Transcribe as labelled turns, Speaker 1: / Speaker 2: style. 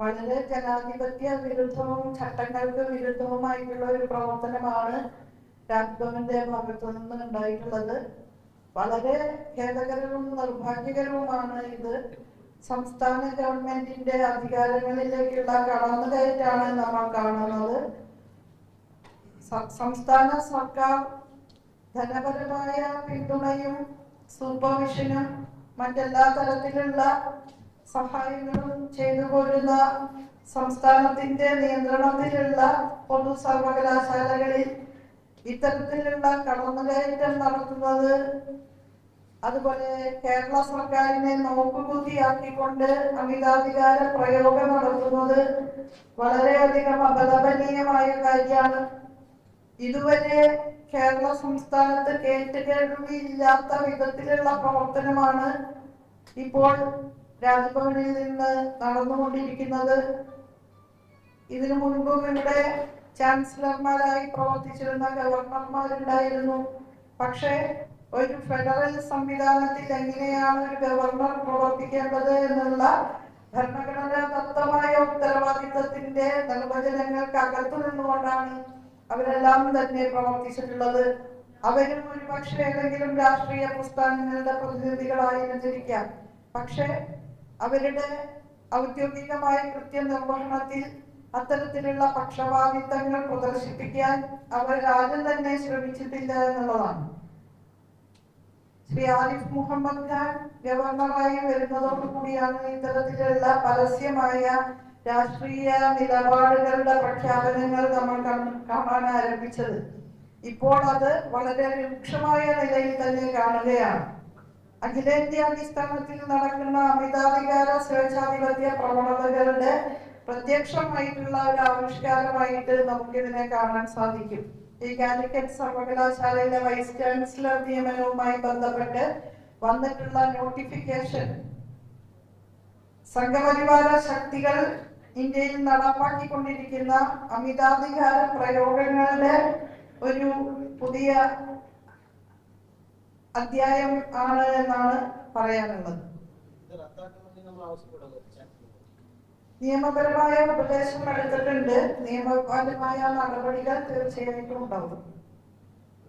Speaker 1: വളരെ ജനാധിപത്യ വിരുദ്ധവും ചട്ടങ്ങൾക്ക് വിരുദ്ധവുമായിട്ടുള്ള ഒരു പ്രവർത്തനമാണ് രാജ്ഭവന്റെ ഭാഗത്തു നിന്ന് ഉണ്ടായിട്ടുള്ളത്. വളരെ ഖേദകരവും നിർഭാഗ്യകരവുമാണ് ഇത്. സംസ്ഥാന ഗവൺമെന്റിന്റെ അധികാരങ്ങളിലേക്കുള്ള കടന്നുകയറ്റാണ് നമ്മൾ കാണുന്നത്. സംസ്ഥാന സർക്കാർ ധനപരമായ പിന്തുണയും സൂപ്പർവിഷനും മറ്റെല്ലാ തരത്തിലുള്ള സഹായങ്ങളും ചെയ്തു പോരുന്ന സംസ്ഥാനത്തിന്റെ നിയന്ത്രണത്തിലുള്ള പൊതു സർവകലാശാലകളിൽ ഇത്തരത്തിലുള്ള കടന്നുകയറ്റം നടത്തുന്നത് അതുപോലെ കേരള സർക്കാരിനെ നോക്കുകുത്തിയാക്കിക്കൊണ്ട് അമിതാധികാര പ്രയോഗം നടത്തുന്നത് വളരെയധികം അപലപനീയമായ കാര്യമാണ്. ഇതുവരെ കേരള സംസ്ഥാനത്ത് കേട്ടുകേൾവിയില്ലാത്ത വിധത്തിലുള്ള പ്രവർത്തനമാണ് ഇപ്പോൾ രാജ്ഭവനിൽ നിന്ന് നടന്നുകൊണ്ടിരിക്കുന്നത്. ഇതിനു മുൻപും ഇവിടെ ചാൻസലർമാരായി പ്രവർത്തിച്ചിരുന്ന ഗവർണർമാരുണ്ടായിരുന്നു. പക്ഷേ ഒരു ഫെഡറൽ സംവിധാനത്തിൽ എങ്ങനെയാണ് ഒരു ഗവർണർ പ്രവർത്തിക്കേണ്ടത് എന്നുള്ള ഭരണഘടനാദത്തമായ ഉത്തരവാദിത്തത്തിന്റെ നിർവചനങ്ങൾക്ക് അകത്തു നിന്നുകൊണ്ടാണ് അവരെല്ലാം തന്നെ പ്രവർത്തിച്ചിട്ടുള്ളത്. അവരും ഒരുപക്ഷെ ഏതെങ്കിലും രാഷ്ട്രീയ പ്രസ്ഥാനങ്ങളുടെ പ്രതിനിധികളായിരുന്നിരിക്കാം പക്ഷേ അവരുടെ ഔദ്യോഗികമായ കൃത്യനിർവഹണത്തിൽ അത്തരത്തിലുള്ള പക്ഷപാതിത്വങ്ങൾ പ്രദർശിപ്പിക്കാൻ അവർ ആരും തന്നെ ശ്രമിച്ചിട്ടില്ല എന്നുള്ളതാണ്. ശ്രീ ആരിഫ് മുഹമ്മദ് ഖാൻ ഗവർണറായി വരുന്നതോടുകൂടിയാണ് ഇത്തരത്തിലുള്ള പരസ്യമായ രാഷ്ട്രീയ നിലപാടുകളുടെ പ്രഖ്യാപനങ്ങൾ നമ്മൾ കാണാൻ ആരംഭിച്ചത്. ഇപ്പോൾ അത് വളരെ രൂക്ഷമായ നിലയിൽ തന്നെ കാണുകയാണ്. അഖിലേന്ത്യാടിസ്ഥാനത്തിൽ നടക്കുന്ന അമിതാധികാര സ്വേച്ഛാധിപത്യ പ്രവണതകളുടെ പ്രത്യക്ഷമായിട്ടുള്ള ഒരു ആവിഷ്കാരമായിട്ട് നമുക്കിതിനെ കാണാൻ സാധിക്കും. ഈ കാലിക്കറ്റ് സർവകലാശാലയിലെ വൈസ് ചാൻസലർ നിയമനവുമായി ബന്ധപ്പെട്ട് വന്നിട്ടുള്ള നോട്ടിഫിക്കേഷൻ. സംഘപരിവാര ശക്തികൾ ഇന്ത്യയിൽ നടപ്പാക്കിക്കൊണ്ടിരിക്കുന്ന അമിതാധികാര പ്രയോഗങ്ങളുടെ ഒരു പുതിയ അധ്യായം ആണ് എന്നാണ് പറയാനുള്ളത്. നിയമപരമായ ഉപദേശം എടുത്തിട്ടുണ്ട്. നിയമപരമായ നടപടികൾ തീർച്ചയായിട്ടും ഉണ്ടാവും.